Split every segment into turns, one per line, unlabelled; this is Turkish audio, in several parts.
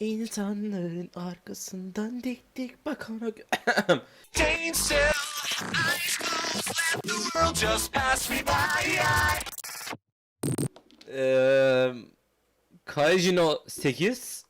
İnsanların arkasından dik dik
by.
Eee Kaijino 8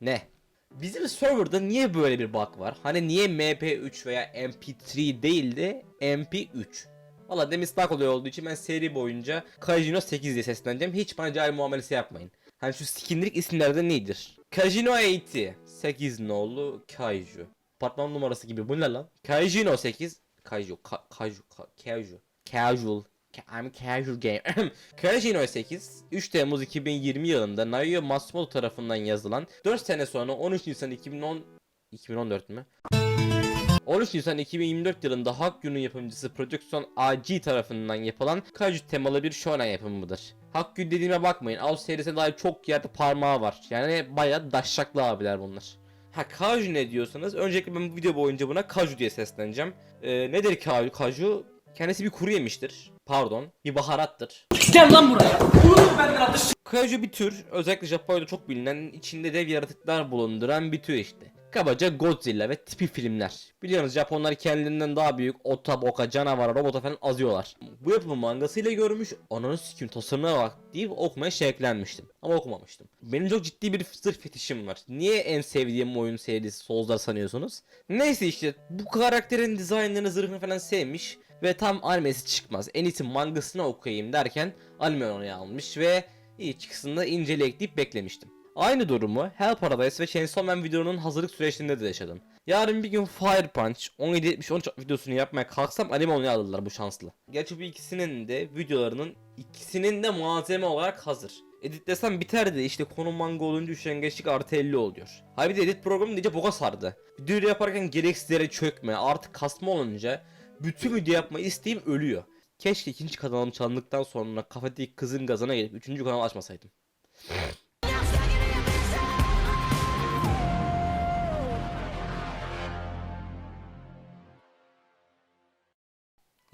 ne? Bizim serverda niye böyle bir bug var? Hani niye MP3 veya MP3 değil de MP3? Valla demin stack oluyor olduğu için ben seri boyunca Kaijino 8 diye sesleneceğim. Hiç bana cahil muamelesi yapmayın. Hani şu skinlik isimlerde nedir? Kaijino 80 8 nolu Kaiju. Apartman numarası gibi bu ne lan? Kaijino 8 Kaiju ka, Kaiju ka, Kaiju Casual Ca- I'm casual game. Kaijino 8 3 Temmuz 2020 yılında Naoya Matsumoto tarafından yazılan 4 sene sonra 13 Nisan 2010 2014 mü? 13 Nisan 2024 yılında Hakyu'nun yapımcısı Production AG tarafından yapılan Kaiju temalı bir shonen yapımıdır. Hakkyu dediğime bakmayın. Av serisine dair çok yerde parmağı var. Yani bayağı daşşaklı abiler bunlar. Ha Kaju ne diyorsanız öncelikle ben bu video boyunca buna Kaju diye sesleneceğim. Ee, nedir Kaju? Kaju kendisi bir kuru yemiştir. Pardon. Bir baharattır.
Gel lan buraya. Vururum ben biraz dış.
Kaiju bir tür, özellikle Japonya'da çok bilinen, içinde dev yaratıklar bulunduran bir tür işte. Kabaca Godzilla ve tipi filmler. Biliyorsunuz Japonlar kendilerinden daha büyük ota, boka, canavara, robota falan azıyorlar. Bu yapımı mangasıyla görmüş, ananı sikim tasarımına bak deyip okumaya şevklenmiştim. Ama okumamıştım. Benim çok ciddi bir zırh fetişim var. Niye en sevdiğim oyun serisi Souls'lar sanıyorsunuz? Neyse işte bu karakterin dizaynlarını, zırhını falan sevmiş ve tam animesi çıkmaz. En iyisi mangasını okuyayım derken anime onu almış ve iyi çıksın da inceleyek deyip beklemiştim. Aynı durumu Hell Paradise ve Chainsaw Man videonun hazırlık süreçlerinde de yaşadım. Yarın bir gün Fire Punch 1770-13 videosunu yapmaya kalksam anime onu alırlar bu şanslı. Gerçi bu ikisinin de videolarının ikisinin de malzeme olarak hazır. Editlesem biter de işte konu manga olunca üşengeçlik artı 50 oluyor. De edit programı iyice boka sardı. Video yaparken gereksizlere çökme artık kasma olunca bütün video yapma isteğim ölüyor. Keşke ikinci kanalım çalındıktan sonra kafedeki kızın gazına gelip üçüncü kanal açmasaydım.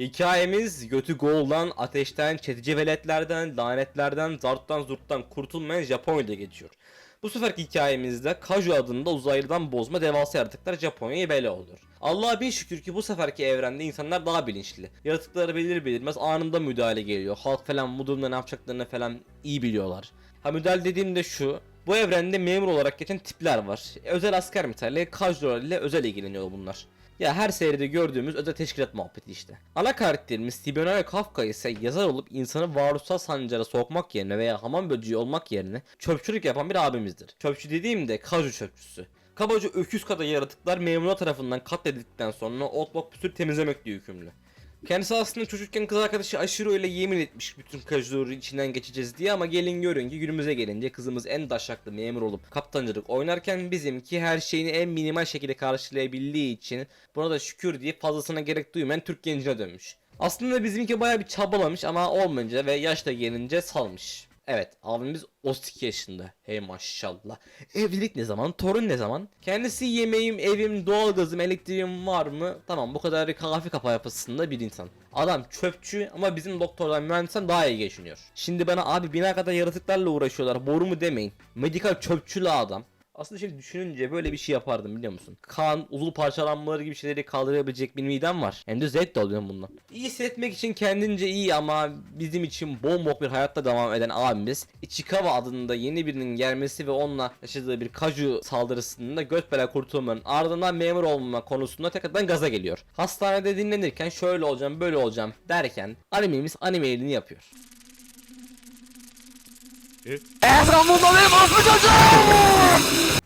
Hikayemiz götü goldan, ateşten, çetici veletlerden, lanetlerden, zarttan zurttan kurtulmayan Japonya'da geçiyor. Bu seferki hikayemizde Kaju adında uzaylıdan bozma devasa yaratıklar Japonya'ya bela oluyor. Allah'a bin şükür ki bu seferki evrende insanlar daha bilinçli. Yaratıkları bilir bilmez anında müdahale geliyor. Halk falan bu durumda ne yapacaklarını falan iyi biliyorlar. Ha müdahale dediğimde şu. Bu evrende memur olarak geçen tipler var. Özel asker misali Kajular ile özel ilgileniyor bunlar. Ya her seride gördüğümüz özel teşkilat muhabbeti işte. Ana karakterimiz Sibirya Kafka ise yazar olup insanı varoluşsal sancara sokmak yerine veya hamam böceği olmak yerine çöpçülük yapan bir abimizdir. Çöpçü dediğimde kaju çöpçüsü. Kabaca öküz kadar yaratıklar memurlar tarafından katledildikten sonra otlak püsür temizlemekle yükümlü. Kendisi aslında çocukken kız arkadaşı aşırı öyle yemin etmiş bütün kajuları içinden geçeceğiz diye ama gelin görün ki günümüze gelince kızımız en daşaklı memur olup kaptancılık oynarken bizimki her şeyini en minimal şekilde karşılayabildiği için buna da şükür diye fazlasına gerek duymayan Türk gencine dönmüş. Aslında bizimki baya bir çabalamış ama olmayınca ve yaş da gelince salmış. Evet abimiz 32 yaşında. Hey maşallah. Evlilik ne zaman? Torun ne zaman? Kendisi yemeğim, evim, doğalgazım, elektriğim var mı? Tamam bu kadar kafi kafa yapısında bir insan. Adam çöpçü ama bizim doktordan mühendisten daha iyi geçiniyor. Şimdi bana abi bina kadar yaratıklarla uğraşıyorlar boru mu demeyin. Medikal çöpçülü adam. Aslında şimdi düşününce böyle bir şey yapardım biliyor musun? Kan, uzun parçalanmaları gibi şeyleri kaldırabilecek bir midem var. Hem de zevk de alıyorum bundan. İyi hissetmek için kendince iyi ama bizim için bombok bir hayatta devam eden abimiz Ichikawa adında yeni birinin gelmesi ve onunla yaşadığı bir kaju saldırısında göt bela kurtulmanın ardından memur olma konusunda tekrardan gaza geliyor. Hastanede dinlenirken şöyle olacağım böyle olacağım derken animemiz animelini yapıyor.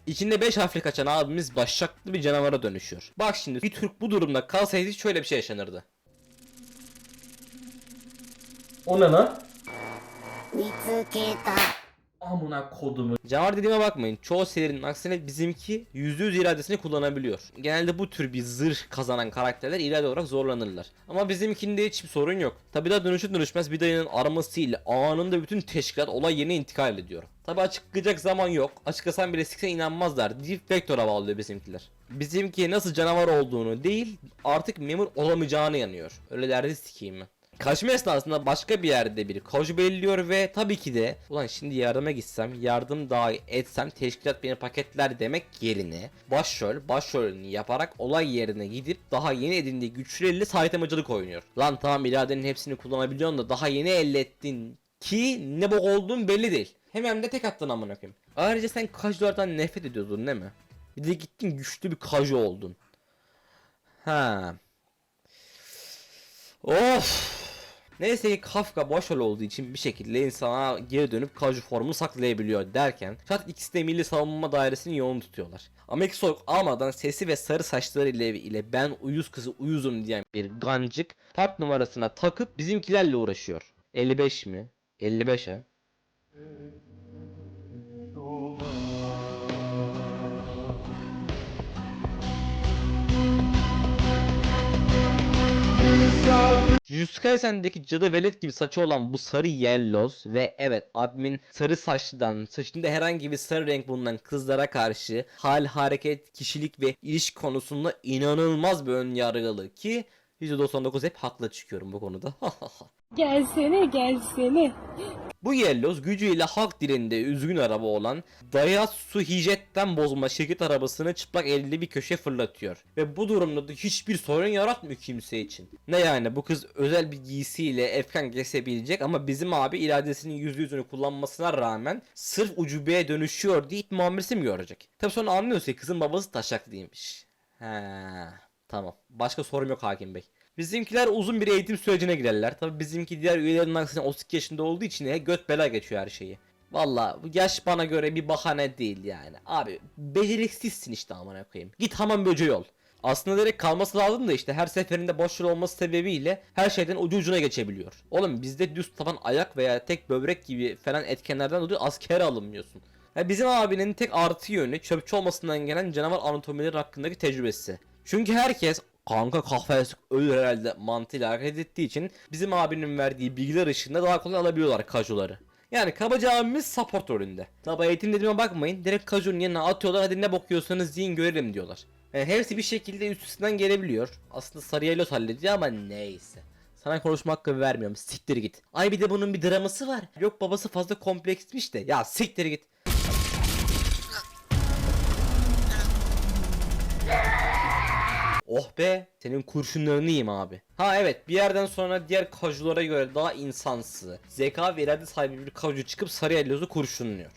İçinde 5 harfli kaçan abimiz başaklı bir canavara dönüşüyor. Bak şimdi bir Türk bu durumda kalsaydı şöyle bir şey yaşanırdı. O ne lan? amına kodumu. Canavar dediğime bakmayın. Çoğu serinin aksine bizimki %100 iradesini kullanabiliyor. Genelde bu tür bir zırh kazanan karakterler irade olarak zorlanırlar. Ama bizimkinde hiçbir sorun yok. Tabi daha dönüşü dönüşmez bir dayının aramasıyla anında bütün teşkilat olay yerine intikal ediyor. Tabi açıklayacak zaman yok. Açıklasan bile siksen inanmazlar. Deep Vector'a bağlıyor bizimkiler. Bizimki nasıl canavar olduğunu değil artık memur olamayacağını yanıyor. Öyle derdi sikeyim mi? Kaçma esnasında başka bir yerde biri koz belliyor ve tabii ki de ulan şimdi yardıma gitsem yardım dahi etsem teşkilat beni paketler demek yerine başrol başrolünü yaparak olay yerine gidip daha yeni edindiği güçleriyle sahiplemacılık oynuyor. Lan tamam iradenin hepsini kullanabiliyorsun da daha yeni elde ettin ki ne bok olduğun belli değil. Hemen de tek attın amına koyayım. Ayrıca sen kajulardan nefret ediyordun değil mi? Bir de gittin güçlü bir kaju oldun. Ha. Of. Neyse ki Kafka başrol olduğu için bir şekilde insana geri dönüp kaju formu saklayabiliyor derken Çat ikisi de milli savunma dairesinin yolunu tutuyorlar. İlk soğuk almadan sesi ve sarı saçları ile, ile ben uyuz kızı uyuzum diyen bir gancık park numarasına takıp bizimkilerle uğraşıyor. 55 mi? 55 ha? Jujutsu Kaisen'deki cadı velet gibi saçı olan bu sarı yellows ve evet abimin sarı saçlıdan saçında herhangi bir sarı renk bulunan kızlara karşı hal, hareket, kişilik ve ilişki konusunda inanılmaz bir ön yargılı ki %99 hep haklı çıkıyorum bu konuda.
Gelsene gelsene.
Bu Yelloz gücüyle halk dilinde üzgün araba olan Daihatsu Hijet'ten bozma şirket arabasını çıplak elde bir köşe fırlatıyor. Ve bu durumda da hiçbir sorun yaratmıyor kimse için. Ne yani bu kız özel bir giysiyle efkan kesebilecek ama bizim abi iradesinin yüzde yüzünü kullanmasına rağmen sırf ucubeye dönüşüyor deyip muamelesi mi görecek? Tabi sonra anlıyorsa ki kızın babası taşaklıymış. He, tamam. Başka sorum yok hakim bey. Bizimkiler uzun bir eğitim sürecine girerler. Tabi bizimki diğer üyelerin aksine 32 yaşında olduğu için göt bela geçiyor her şeyi. Valla yaş bana göre bir bahane değil yani. Abi beceriksizsin işte amına koyayım. Git hamam böceği ol. Aslında direkt kalması lazım da işte her seferinde boş olması sebebiyle her şeyden ucu ucuna geçebiliyor. Oğlum bizde düz taban ayak veya tek böbrek gibi falan etkenlerden dolayı askere alınmıyorsun. Ya bizim abinin tek artı yönü çöpçü olmasından gelen canavar anatomileri hakkındaki tecrübesi. Çünkü herkes kanka kahve ölür herhalde mantığıyla hareket ettiği için bizim abinin verdiği bilgiler ışığında daha kolay alabiliyorlar kajuları. Yani kabaca abimiz support rolünde. Tabi eğitim dediğime bakmayın. Direkt kajunun yanına atıyorlar hadi ne bakıyorsanız yiyin görelim diyorlar. Yani hepsi bir şekilde üstünden gelebiliyor. Aslında sarı yelot hallediyor ama neyse. Sana konuşma hakkı vermiyorum. Siktir git. Ay bir de bunun bir draması var. Yok babası fazla kompleksmiş de. Ya siktir git. Oh be senin kurşunlarını yiyeyim abi. Ha evet bir yerden sonra diğer kajulara göre daha insansı, zeka ve irade sahibi bir kaju çıkıp sarı ellozu kurşunluyor.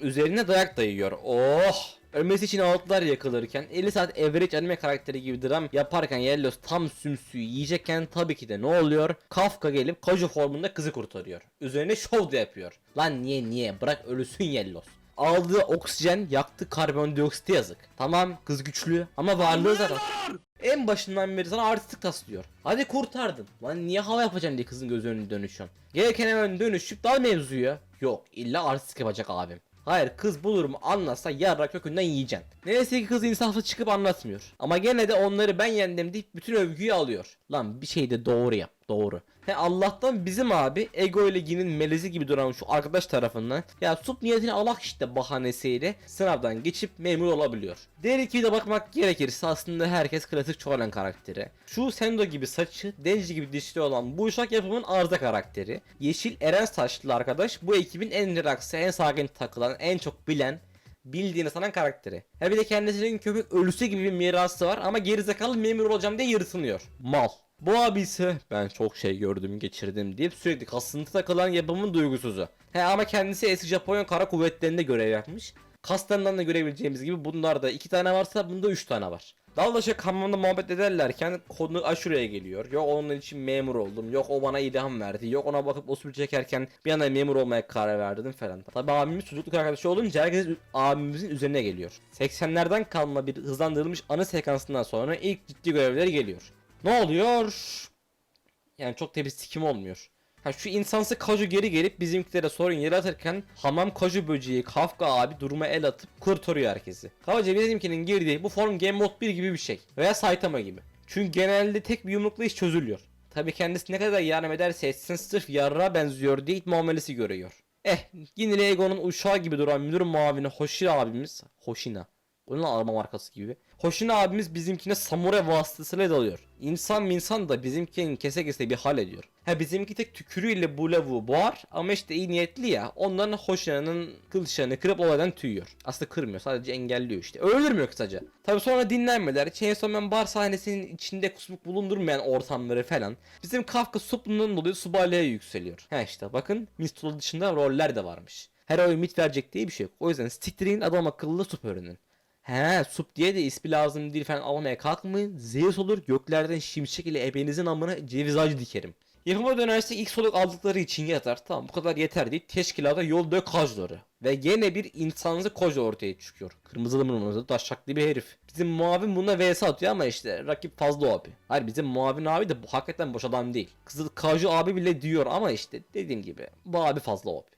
Üzerine dayak dayıyor. Oh! Ölmesi için altılar yakılırken 50 saat average anime karakteri gibi dram yaparken Yellows tam sümsüyü yiyecekken tabii ki de ne oluyor? Kafka gelip kaju formunda kızı kurtarıyor. Üzerine şov da yapıyor. Lan niye niye bırak ölüsün Yellows. Aldığı oksijen yaktı karbondioksiti yazık. Tamam kız güçlü ama varlığı zarar. En başından beri sana artistik taslıyor. Hadi kurtardın. Lan niye hava yapacaksın diye kızın göz önüne dönüşüyorsun. Gereken hemen dönüşüp dal mevzuya. Yok illa artistik yapacak abim. Hayır kız bu durumu anlatsa yarra kökünden yiyeceksin. Neyse ki kız insaflı çıkıp anlatmıyor. Ama gene de onları ben yendim deyip bütün övgüyü alıyor. Lan bir şey de doğru yap doğru. He Allah'tan bizim abi Ego Ligi'nin melezi gibi duran şu arkadaş tarafından ya sup niyetini alak işte bahanesiyle sınavdan geçip memur olabiliyor. Diğer ikiye de bakmak gerekirse aslında herkes klasik çoğalan karakteri. Şu Sendo gibi saçı, Denji gibi dişli olan bu uşak yapımın arıza karakteri. Yeşil Eren saçlı arkadaş bu ekibin en relaxı, en sakin takılan, en çok bilen, bildiğini sanan karakteri. Ha bir de kendisinin köpek ölüsü gibi bir mirası var ama gerizekalı memur olacağım diye yırtınıyor. Mal. Bu abi ise ben çok şey gördüm geçirdim deyip sürekli kasıntı takılan yapımın duygusuzu. He ama kendisi eski Japonya kara kuvvetlerinde görev yapmış. Kaslarından da görebileceğimiz gibi bunlarda iki tane varsa bunda üç tane var. Dallaşa hamamda muhabbet ederlerken konu aşureye geliyor. Yok onun için memur oldum. Yok o bana ilham verdi. Yok ona bakıp usul çekerken bir anda memur olmaya karar verdim falan. Tabi abimiz çocukluk arkadaşı olunca herkes abimizin üzerine geliyor. 80'lerden kalma bir hızlandırılmış anı sekansından sonra ilk ciddi görevleri geliyor. Ne oluyor? Yani çok da olmuyor. Ha şu insansı Kaju geri gelip bizimkilere sorun yaratırken hamam Kaju böceği Kafka abi duruma el atıp kurtarıyor herkesi. Kabaca bizimkinin girdiği bu form Game Mode 1 gibi bir şey. Veya Saitama gibi. Çünkü genelde tek bir yumrukla iş çözülüyor. Tabi kendisi ne kadar yardım ederse etsin sırf yarrağa benziyor diye it muamelesi görüyor. Eh yine Lego'nun uşağı gibi duran müdür muavini Hoshira abimiz Hoshina Onun araba markası gibi. Hoşuna abimiz bizimkine samuray vasıtasıyla dalıyor. İnsan insan da bizimkinin kese kese bir hal ediyor. Ha bizimki tek tükürüğüyle bu lavuğu boğar ama işte iyi niyetli ya onların hoşlananın kılışını kırıp olaydan tüyüyor. Aslında kırmıyor sadece engelliyor işte. Öldürmüyor kısaca. Tabi sonra dinlenmeler, Chainsaw Man bar sahnesinin içinde kusmuk bulundurmayan ortamları falan. Bizim Kafka suplundan dolayı subaylığa yükseliyor. Ha işte bakın Mistula dışında roller de varmış. Her oy mit verecek diye bir şey yok. O yüzden siktirin adam akıllı sup öğrenin. He sup diye de ismi lazım değil falan almaya kalkmayın. Zeus olur göklerden şimşek ile ebenizin amına ceviz ağacı dikerim. Yapıma dönersek ilk soluk aldıkları için yeter. Tamam bu kadar yeter değil. Teşkilata yol dök kajları. Ve gene bir insansı koca ortaya çıkıyor. Kırmızılı mırmızılı taşaklı bir herif. Bizim muavin buna vs atıyor ama işte rakip fazla abi. Hayır bizim muavin abi de bu hakikaten boş adam değil. Kızıl Kaju abi bile diyor ama işte dediğim gibi bu abi fazla abi.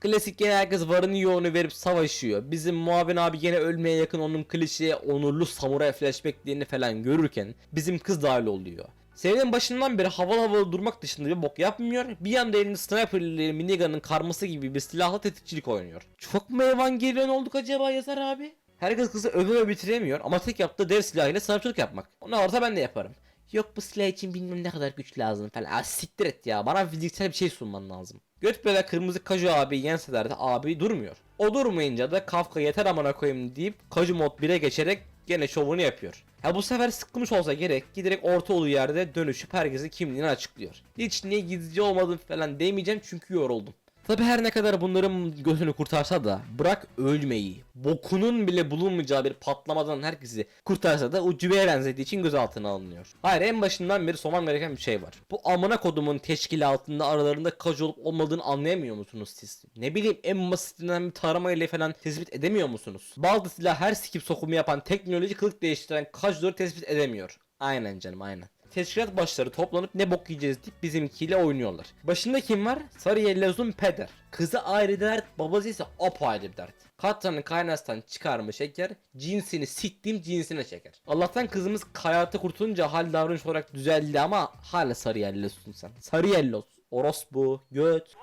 Klasik gene herkes varını yoğunu verip savaşıyor. Bizim muavin abi gene ölmeye yakın onun klişe onurlu samuray flashbacklerini falan görürken bizim kız dahil oluyor. Serinin başından beri havalı havalı durmak dışında bir bok yapmıyor. Bir yanda elinde sniperleri minigun'ın karması gibi bir silahlı tetikçilik oynuyor. Çok mu Evangelion olduk acaba yazar abi? Herkes kızı öve bitiremiyor ama tek yaptığı dev silahıyla sniperçılık yapmak. Ona varsa ben de yaparım. Yok bu silah için bilmem ne kadar güç lazım falan. Aa, siktir et ya bana fiziksel bir şey sunman lazım. Götbele kırmızı Kaju abi yenseler de abi durmuyor. O durmayınca da Kafka yeter amına koyayım deyip Kaju mod 1'e geçerek gene şovunu yapıyor. Ha bu sefer sıkılmış olsa gerek giderek orta olduğu yerde dönüşüp herkesin kimliğini açıklıyor. Hiç niye gizlice olmadım falan demeyeceğim çünkü yoruldum. Tabi her ne kadar bunların gözünü kurtarsa da bırak ölmeyi, bokunun bile bulunmayacağı bir patlamadan herkesi kurtarsa da ucubeye benzediği için gözaltına alınıyor. Hayır en başından beri sormam gereken bir şey var. Bu amına kodumun teşkilatında aralarında kaç olup olmadığını anlayamıyor musunuz siz? Ne bileyim en basitinden bir tarama ile falan tespit edemiyor musunuz? Silah her skip sokumu yapan teknoloji kılık değiştiren kaçları tespit edemiyor. Aynen canım aynen. Teşkilat başları toplanıp ne bok yiyeceğiz deyip bizimkiyle oynuyorlar. Başında kim var? Sarı Yelloz'un peder. Kızı ayrı dert, babası ise apayrı bir dert. Katranı kaynastan çıkarma şeker, cinsini siktiğim cinsine çeker. Allah'tan kızımız hayatı kurtulunca hal davranış olarak düzeldi ama hala sarı Yelloz'sun sen. Sarı Yelloz. Orospu, göt.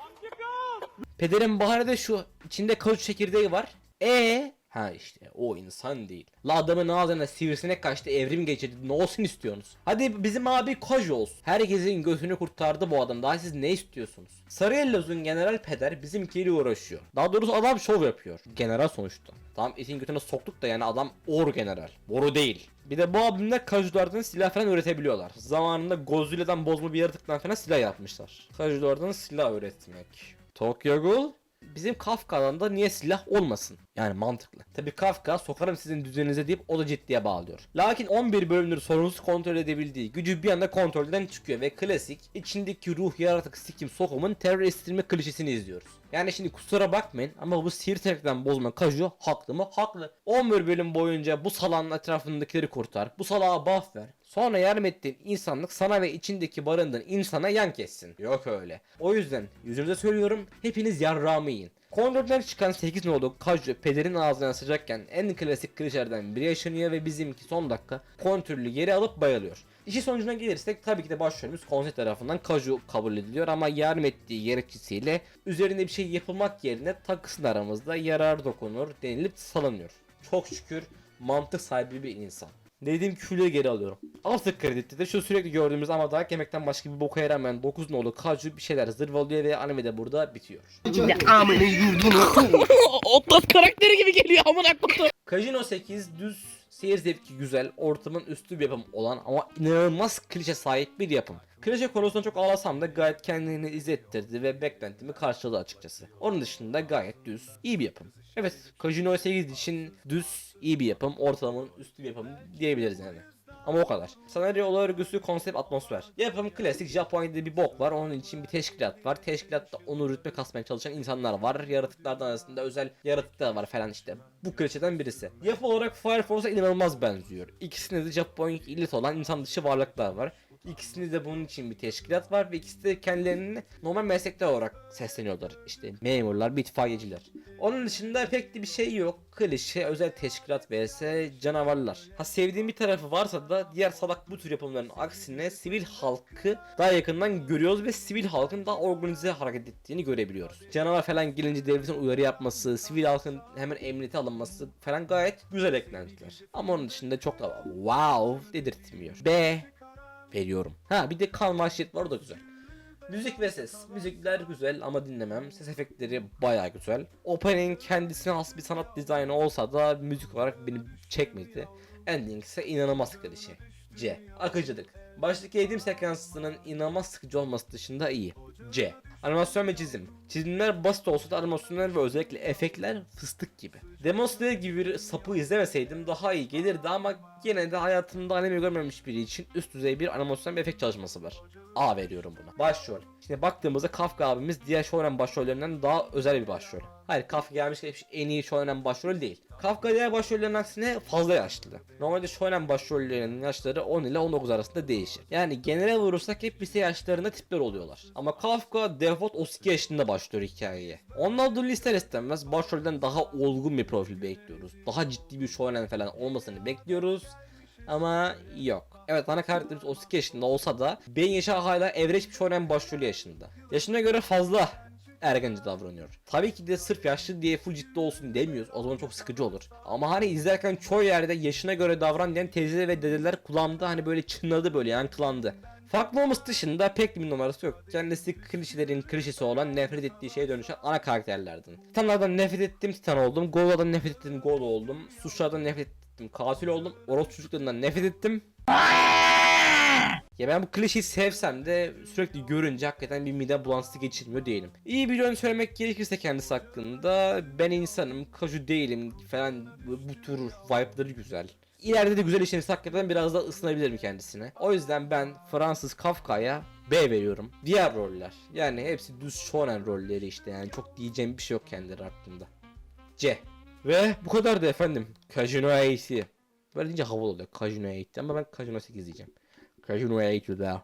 Pederin bahanede şu, içinde kavuç çekirdeği var. E Ha işte o insan değil. La adamın ağzına sivrisinek kaçtı evrim geçirdi ne olsun istiyorsunuz? Hadi bizim abi Koj olsun. Herkesin gözünü kurtardı bu adam daha siz ne istiyorsunuz? Sarı Yelloz'un general peder bizimkiyle uğraşıyor. Daha doğrusu adam şov yapıyor. General sonuçta. Tamam itin götüne soktuk da yani adam or general. Boru değil. Bir de bu abimler kajulardan silah falan üretebiliyorlar. Zamanında Godzilla'dan bozma bir yaratıktan falan silah yapmışlar. Kajulardan silah üretmek. Tokyo Ghoul bizim Kafka'dan da niye silah olmasın? Yani mantıklı. Tabi Kafka sokarım sizin düzeninize deyip o da ciddiye bağlıyor. Lakin 11 bölümdür sorunsuz kontrol edebildiği gücü bir anda kontrolden çıkıyor ve klasik içindeki ruh yaratık sikim sokumun terör estirme klişesini izliyoruz. Yani şimdi kusura bakmayın ama bu sihir teknikten bozma Kaju haklı mı? Haklı. 11 bölüm boyunca bu salanın etrafındakileri kurtar. Bu salağa buff ver. Sonra yardım ettiğin insanlık sana ve içindeki barındığın insana yan kessin. Yok öyle. O yüzden yüzünüze söylüyorum hepiniz yarrağımı yiyin. Kontrolden çıkan 8 nolu Kaju pederin ağzına sıcakken en klasik klişelerden biri yaşanıyor ve bizimki son dakika kontrolü geri alıp bayılıyor. İşi sonucuna gelirsek tabii ki de başrolümüz konsept tarafından Kaju kabul ediliyor ama yardım ettiği yer etkisiyle üzerinde bir şey yapılmak yerine takısın aramızda yarar dokunur denilip salınıyor. Çok şükür mantık sahibi bir insan. Dediğim küfürleri geri alıyorum. Artık kredite de şu sürekli gördüğümüz ama dayak yemekten başka bir boka yaramayan 9 nolu Kaju bir şeyler zırvalıyor ve anime de burada bitiyor.
Otlas karakteri gibi geliyor amına koyayım.
Kajino 8 düz seyir zevki güzel, ortamın üstü bir yapım olan ama inanılmaz klişe sahip bir yapım. Klişe konusunda çok ağlasam da gayet kendini izlettirdi ve beklentimi karşıladı açıkçası. Onun dışında gayet düz, iyi bir yapım. Evet, Kajino 8 için düz, iyi bir yapım, ortalamanın üstü bir yapım diyebiliriz yani. Ama o kadar. Senaryo olay örgüsü, konsept, atmosfer. Yapım klasik Japonya'da bir bok var. Onun için bir teşkilat var. Teşkilatta onu rütbe kasmaya çalışan insanlar var. Yaratıklardan arasında özel yaratıklar var falan işte. Bu klişeden birisi. Yapı olarak Fire Force'a inanılmaz benziyor. İkisinde de Japonya ilit olan insan dışı varlıklar var. İkisinde de bunun için bir teşkilat var ve ikisi de kendilerini normal meslekler olarak sesleniyorlar. İşte memurlar, itfaiyeciler. Onun dışında pek de bir şey yok. Klişe, özel teşkilat vs canavarlar. Ha sevdiğim bir tarafı varsa da diğer salak bu tür yapımların aksine sivil halkı daha yakından görüyoruz ve sivil halkın daha organize hareket ettiğini görebiliyoruz. Canavar falan gelince devletin uyarı yapması, sivil halkın hemen emniyete alınması falan gayet güzel eklentiler. Ama onun dışında çok da wow dedirtmiyor. B veriyorum. Ha bir de kan vahşet var o da güzel. Müzik ve ses. Müzikler güzel ama dinlemem. Ses efektleri baya güzel. Opening kendisine has bir sanat dizaynı olsa da müzik olarak beni çekmedi. Ending ise inanılmaz klişe. C. Akıcılık. Baştaki eğitim sekansının inanılmaz sıkıcı olması dışında iyi. C. Animasyon ve çizim. Çizimler basit olsa da animasyonlar ve özellikle efektler fıstık gibi. Demon Slayer gibi bir sapı izlemeseydim daha iyi gelirdi ama yine de hayatımda anime görmemiş biri için üst düzey bir animasyon ve efekt çalışması var. A veriyorum buna. Başrol. Şimdi baktığımızda Kafka abimiz diğer shonen başrollerinden daha özel bir başrol. Hayır Kafka gelmiş geçmiş en iyi shonen başrol değil. Kafka diğer başrollerin aksine fazla yaşlı. Normalde shonen başrollerinin yaşları 10 ile 19 arasında değişir. Yani genele vurursak hep lise yaşlarında tipler oluyorlar. Ama Kafka default 32 yaşında başlıyor hikayeye. Ondan dolayı ister istemez başrolden daha olgun bir profil bekliyoruz. Daha ciddi bir shonen falan olmasını bekliyoruz. Ama yok. Evet ana karakterimiz 32 yaşında olsa da beyin yaşı hala evreş bir shonen başrolü yaşında. Yaşına göre fazla ergence davranıyor. Tabii ki de sırf yaşlı diye full ciddi olsun demiyoruz. O zaman çok sıkıcı olur. Ama hani izlerken çoğu yerde yaşına göre davran diyen teyze ve dedeler kulağımda hani böyle çınladı böyle yankılandı. Farklı olması dışında pek bir numarası yok. Kendisi klişelerin klişesi olan nefret ettiği şeye dönüşen ana karakterlerden. Titanlardan nefret ettim Titan oldum. Gola'dan nefret ettim Gol oldum. Suçlardan nefret ettim Katil oldum. Orospu çocuklarından nefret ettim. Ya ben bu klişeyi sevsem de sürekli görünce hakikaten bir mide bulantısı geçirmiyor değilim. İyi bir yön söylemek gerekirse kendisi hakkında ben insanım, kaju değilim falan bu, tür vibe'ları güzel. İleride de güzel işlenirse hakikaten biraz daha ısınabilirim kendisine. O yüzden ben Fransız Kafka'ya B veriyorum. Diğer roller yani hepsi düz shonen rolleri işte yani çok diyeceğim bir şey yok kendileri hakkında. C. Ve bu kadar da efendim. Kajino 8. Böyle deyince havalı oluyor. Kajino 8 ama ben Kajino 8 diyeceğim. Kajino 8 daha.